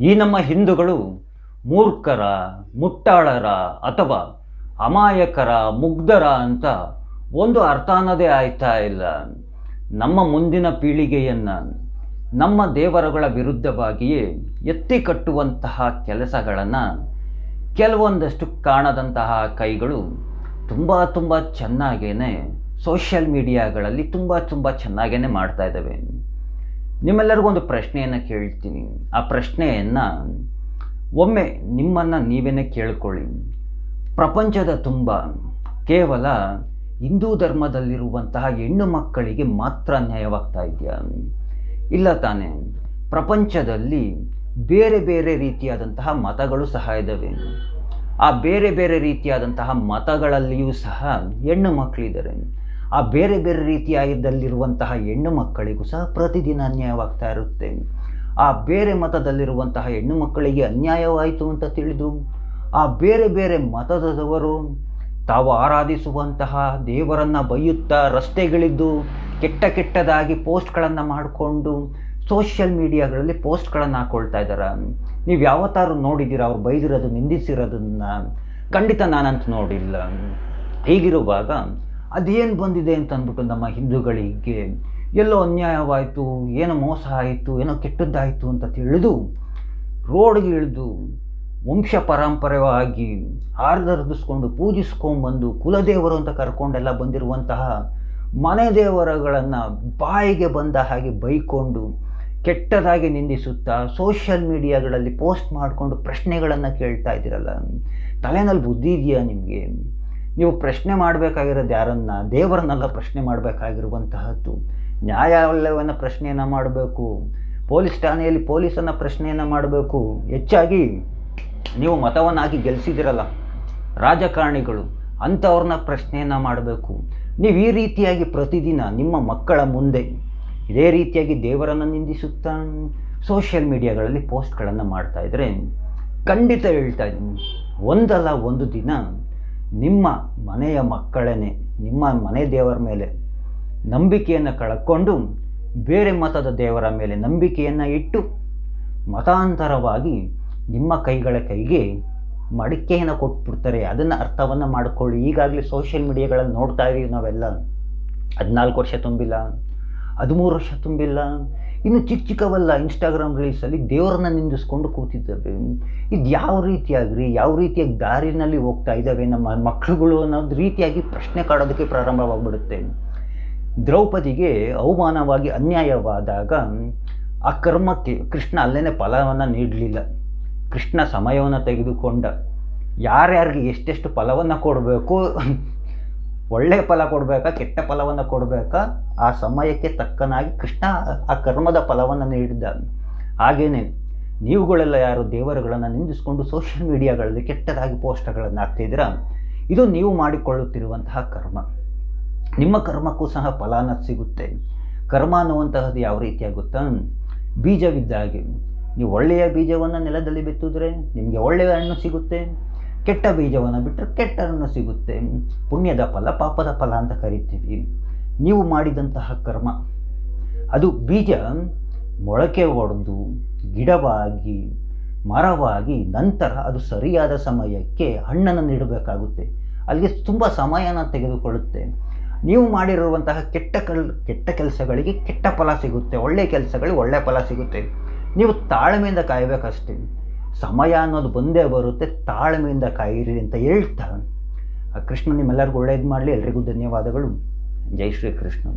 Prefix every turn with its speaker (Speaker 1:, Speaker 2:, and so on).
Speaker 1: ಈ ನಮ್ಮ ಹಿಂದೂಗಳು ಮೂರ್ಖರ, ಮುಟ್ಟಾಳರ ಅಥವಾ ಅಮಾಯಕರ, ಮುಗ್ಧರ ಅಂತ ಒಂದು ಅರ್ಥ ಅನ್ನೋದೇ ಆಯ್ತಾ ಇಲ್ಲ. ನಮ್ಮ ಮುಂದಿನ ಪೀಳಿಗೆಯನ್ನು, ನಮ್ಮ ದೇವರುಗಳ ವಿರುದ್ಧವಾಗಿಯೇ ಎತ್ತಿ ಕಟ್ಟುವಂತಹ ಕೆಲಸಗಳನ್ನು ಕೆಲವೊಂದಷ್ಟು ಕಾಣದಂತಹ ಕೈಗಳು ತುಂಬ ತುಂಬ ಚೆನ್ನಾಗೇ ಸೋಷಿಯಲ್ ಮೀಡಿಯಾಗಳಲ್ಲಿ ತುಂಬ ತುಂಬ ಚೆನ್ನಾಗೇ ಮಾಡ್ತಾ ಇದ್ದಾವೆ. ನಿಮ್ಮೆಲ್ಲರಿಗೂ ಒಂದು ಪ್ರಶ್ನೆಯನ್ನು ಕೇಳ್ತೀನಿ. ಆ ಪ್ರಶ್ನೆಯನ್ನು ಒಮ್ಮೆ ನಿಮ್ಮನ್ನು ನೀವೇನೇ ಕೇಳ್ಕೊಳ್ಳಿ. ಪ್ರಪಂಚದ ತುಂಬ, ಕೇವಲ ಹಿಂದೂ ಧರ್ಮದಲ್ಲಿರುವಂತಹ ಹೆಣ್ಣು ಮಕ್ಕಳಿಗೆ ಮಾತ್ರ ಅನ್ಯಾಯವಾಗ್ತಾ ಇದೆಯಾ? ಇಲ್ಲ ತಾನೇ. ಪ್ರಪಂಚದಲ್ಲಿ ಬೇರೆ ಬೇರೆ ರೀತಿಯಾದಂತಹ ಮತಗಳು ಸಹ ಇದ್ದಾವೆ ಆ ಬೇರೆ ಬೇರೆ ರೀತಿಯಾದಂತಹ ಮತಗಳಲ್ಲಿಯೂ ಸಹ ಹೆಣ್ಣು ಮಕ್ಕಳಿದ್ದಾರೆ ಆ ಬೇರೆ ಬೇರೆ ರೀತಿಯಾಗಿದ್ದಲ್ಲಿರುವಂತಹ ಹೆಣ್ಣು ಮಕ್ಕಳಿಗೂ ಸಹ ಪ್ರತಿದಿನ ಅನ್ಯಾಯವಾಗ್ತಾ ಇರುತ್ತೆ. ಆ ಬೇರೆ ಮತದಲ್ಲಿರುವಂತಹ ಹೆಣ್ಣು ಮಕ್ಕಳಿಗೆ ಅನ್ಯಾಯವಾಯಿತು ಅಂತ ತಿಳಿದು, ಆ ಬೇರೆ ಬೇರೆ ಮತದವರು ತಾವು ಆರಾಧಿಸುವಂತಹ ದೇವರನ್ನು ಬೈಯುತ್ತಾ ರಸ್ತೆಗಳಿದ್ದು ಕೆಟ್ಟ ಕೆಟ್ಟದಾಗಿ ಪೋಸ್ಟ್ಗಳನ್ನು ಮಾಡಿಕೊಂಡು ಸೋಷಿಯಲ್ ಮೀಡಿಯಾಗಳಲ್ಲಿ ಪೋಸ್ಟ್ಗಳನ್ನು ಹಾಕ್ಕೊಳ್ತಾ ಇದ್ದಾರೆ. ನೀವು ಯಾವತ್ತಾರು ನೋಡಿದ್ದೀರ, ಅವ್ರು ಬೈದಿರೋದು, ನಿಂದಿಸಿರೋದನ್ನು? ಖಂಡಿತ ನಾನಂತೂ ನೋಡಿಲ್ಲ. ಹೀಗಿರುವಾಗ ಅದೇನು ಬಂದಿದೆ ಅಂತ ಅಂದ್ಬಿಟ್ಟು ನಮ್ಮ ಹಿಂದೂಗಳಿಗೆ ಎಲ್ಲೋ ಅನ್ಯಾಯವಾಯಿತು, ಏನೋ ಮೋಸ ಆಯಿತು, ಏನೋ ಕೆಟ್ಟದ್ದಾಯಿತು ಅಂತ ತಿಳಿದು ರೋಡ್ಗೆ ಇಳಿದು ವಂಶ ಪರಂಪರೆಯಾಗಿ ಆರ್ಧರ್ದಿಸ್ಕೊಂಡು ಪೂಜಿಸ್ಕೊಂಡ್ಬಂದು ಕುಲದೇವರು ಅಂತ ಕರ್ಕೊಂಡೆಲ್ಲ ಬಂದಿರುವಂತಹ ಮನೆ ದೇವರುಗಳನ್ನು ಬಾಯಿಗೆ ಬಂದ ಹಾಗೆ ಬೈಕೊಂಡು ಕೆಟ್ಟದಾಗಿ ನಿಂದಿಸುತ್ತಾ ಸೋಷಿಯಲ್ ಮೀಡಿಯಾಗಳಲ್ಲಿ ಪೋಸ್ಟ್ ಮಾಡಿಕೊಂಡು ಪ್ರಶ್ನೆಗಳನ್ನು ಕೇಳ್ತಾ ಇದ್ದೀರಲ್ಲ, ತಲೆನಲ್ಲಿ ಬುದ್ಧಿ ಇದೆಯಾ ನಿಮಗೆ? ನೀವು ಪ್ರಶ್ನೆ ಮಾಡಬೇಕಾಗಿರೋದು ಯಾರನ್ನ? ದೇವರನ್ನೆಲ್ಲ ಪ್ರಶ್ನೆ ಮಾಡಬೇಕಾಗಿರುವಂತಹದ್ದು. ನ್ಯಾಯಾಲಯವನ್ನು ಪ್ರಶ್ನೆಯನ್ನು ಮಾಡಬೇಕು. ಪೊಲೀಸ್ ಠಾಣೆಯಲ್ಲಿ ಪೊಲೀಸನ್ನು ಪ್ರಶ್ನೆಯನ್ನು ಮಾಡಬೇಕು. ಹೆಚ್ಚಾಗಿ ನೀವು ಮತವನ್ನಾಗಿ ಗೆಲ್ಲಿಸಿದಿರಲ್ಲ ರಾಜಕಾರಣಿಗಳು ಅಂಥವ್ರನ್ನ ಪ್ರಶ್ನೆಯನ್ನು ಮಾಡಬೇಕು. ನೀವು ಈ ರೀತಿಯಾಗಿ ಪ್ರತಿದಿನ ನಿಮ್ಮ ಮಕ್ಕಳ ಮುಂದೆ ಇದೇ ರೀತಿಯಾಗಿ ದೇವರನ್ನು ನಿಂದಿಸುತ್ತಾ ಸೋಷಿಯಲ್ ಮೀಡಿಯಾಗಳಲ್ಲಿ ಪೋಸ್ಟ್ಗಳನ್ನು ಮಾಡ್ತಾಯಿದ್ರೆ ಖಂಡಿತ ಹೇಳ್ತಾ ಇದ್ದೀನಿ. ಒಂದಲ್ಲ ಒಂದು ದಿನ ನಿಮ್ಮ ಮನೆಯ ಮಕ್ಕಳೇ ನಿಮ್ಮ ಮನೆ ದೇವರ ಮೇಲೆ ನಂಬಿಕೆಯನ್ನು ಕಳ್ಕೊಂಡು ಬೇರೆ ಮತದ ದೇವರ ಮೇಲೆ ನಂಬಿಕೆಯನ್ನು ಇಟ್ಟು ಮತಾಂತರವಾಗಿ ನಿಮ್ಮ ಕೈಗಳ ಕೈಗೆ ಮಡಿಕೆಯನ್ನು ಕೊಟ್ಬಿಡ್ತಾರೆ. ಅದನ್ನು ಅರ್ಥವನ್ನು ಮಾಡಿಕೊಳ್ಳಿ. ಈಗಾಗಲೇ ಸೋಷಿಯಲ್ ಮೀಡಿಯಾಗಳಲ್ಲಿ ನೋಡ್ತಾ ಇದೀವಿ ನಾವೆಲ್ಲ. ಹದಿನಾಲ್ಕು ವರ್ಷ ತುಂಬಿಲ್ಲ, ಹದಿಮೂರು ವರ್ಷ ತುಂಬಿಲ್ಲ. ಇನ್ನು ಚಿಕ್ಕ ಚಿಕ್ಕವಲ್ಲ ಇನ್ಸ್ಟಾಗ್ರಾಮ್ ರೀಲ್ಸಲ್ಲಿ ದೇವರನ್ನ ನಿಂದಿಸ್ಕೊಂಡು ಕೂತಿದ್ದಾವೆ. ಇದು ಯಾವ ರೀತಿಯಾಗ್ರಿ? ಯಾವ ರೀತಿಯಾಗಿ ದಾರಿನಲ್ಲಿ ಹೋಗ್ತಾ ಇದ್ದಾವೆ ನಮ್ಮ ಮಕ್ಕಳುಗಳು ಅನ್ನೋದು ರೀತಿಯಾಗಿ ಪ್ರಶ್ನೆ ಕಾಡೋದಕ್ಕೆ ಪ್ರಾರಂಭವಾಗ್ಬಿಡುತ್ತೆ. ದ್ರೌಪದಿಗೆ ಅವಮಾನವಾಗಿ ಅನ್ಯಾಯವಾದಾಗ ಆ ಕರ್ಮಕ್ಕೆ ಕೃಷ್ಣ ಅಲ್ಲೇ ಫಲವನ್ನು ನೀಡಲಿಲ್ಲ. ಕೃಷ್ಣ ಸಮಯವನ್ನು ತೆಗೆದುಕೊಂಡ. ಯಾರ್ಯಾರಿಗೆ ಎಷ್ಟೆಷ್ಟು ಫಲವನ್ನು ಕೊಡಬೇಕು? ಒಳ್ಳೆಯ ಫಲ ಕೊಡಬೇಕಾ, ಕೆಟ್ಟ ಫಲವನ್ನು ಕೊಡಬೇಕಾ, ಆ ಸಮಯಕ್ಕೆ ತಕ್ಕನಾಗಿ ಕೃಷ್ಣ ಆ ಕರ್ಮದ ಫಲವನ್ನು ನೀಡಿದ್ದ ಹಾಗೇನೆ ನೀವುಗಳೆಲ್ಲ ಯಾರು ದೇವರುಗಳನ್ನು ನಿಂದಿಸ್ಕೊಂಡು ಸೋಷಿಯಲ್ ಮೀಡಿಯಾಗಳಲ್ಲಿ ಕೆಟ್ಟದಾಗಿ ಪೋಸ್ಟ್ಗಳನ್ನು ಹಾಕ್ತಿದ್ದೀರಾ? ಇದು ನೀವು ಮಾಡಿಕೊಳ್ಳುತ್ತಿರುವಂತಹ ಕರ್ಮ. ನಿಮ್ಮ ಕರ್ಮಕ್ಕೂ ಸಹ ಫಲ ಅನ್ನೋದು ಸಿಗುತ್ತೆ. ಕರ್ಮ ಅನ್ನುವಂತಹದ್ದು ಯಾವ ರೀತಿಯಾಗಿ ಗೊತ್ತಾ? ಬೀಜವಿದ್ದ ಹಾಗೆ ನೀವು ಒಳ್ಳೆಯ ಬೀಜವನ್ನು ನೆಲದಲ್ಲಿ ಬಿತ್ತಿದ್ರೆ ನಿಮಗೆ ಒಳ್ಳೆಯ ಹಣ್ಣು ಸಿಗುತ್ತೆ. ಕೆಟ್ಟ ಬೀಜವನ್ನು ಬಿಟ್ಟರೆ ಕೆಟ್ಟ ಹಣ್ಣು ಸಿಗುತ್ತೆ. ಪುಣ್ಯದ ಫಲ, ಪಾಪದ ಫಲ ಅಂತ ಕರಿತೀವಿ. ನೀವು ಮಾಡಿದಂತಹ ಕರ್ಮ, ಅದು ಬೀಜ ಮೊಳಕೆ ಒಡೆದು ಗಿಡವಾಗಿ, ಮರವಾಗಿ ನಂತರ ಅದು ಸರಿಯಾದ ಸಮಯಕ್ಕೆ ಹಣ್ಣನ್ನು ನೀಡಬೇಕಾಗುತ್ತೆ. ಅಲ್ಲಿಗೆ ತುಂಬ ಸಮಯನ ತೆಗೆದುಕೊಳ್ಳುತ್ತೆ. ನೀವು ಮಾಡಿರುವಂತಹ ಕೆಟ್ಟ ಕಲ್, ಕೆಟ್ಟ ಕೆಲಸಗಳಿಗೆ ಕೆಟ್ಟ ಫಲ ಸಿಗುತ್ತೆ. ಒಳ್ಳೆಯ ಕೆಲಸಗಳಿಗೆ ಒಳ್ಳೆಯ ಫಲ ಸಿಗುತ್ತೆ. ನೀವು ತಾಳ್ಮೆಯಿಂದ ಕಾಯಬೇಕಷ್ಟೇ. ಸಮಯ ಅನ್ನೋದು ಬಂದೇ ಬರುತ್ತೆ, ತಾಳ್ಮೆಯಿಂದ ಕಾಯಿರಿ ಅಂತ ಹೇಳ್ತಾ ಆ ಕೃಷ್ಣ ನಿಮ್ಮೆಲ್ಲರಿಗೂ ಒಳ್ಳೇದು ಮಾಡಲಿ, ಎಲ್ರಿಗೂ ಧನ್ಯವಾದಗಳು. ಜೈ ಶ್ರೀ ಕೃಷ್ಣ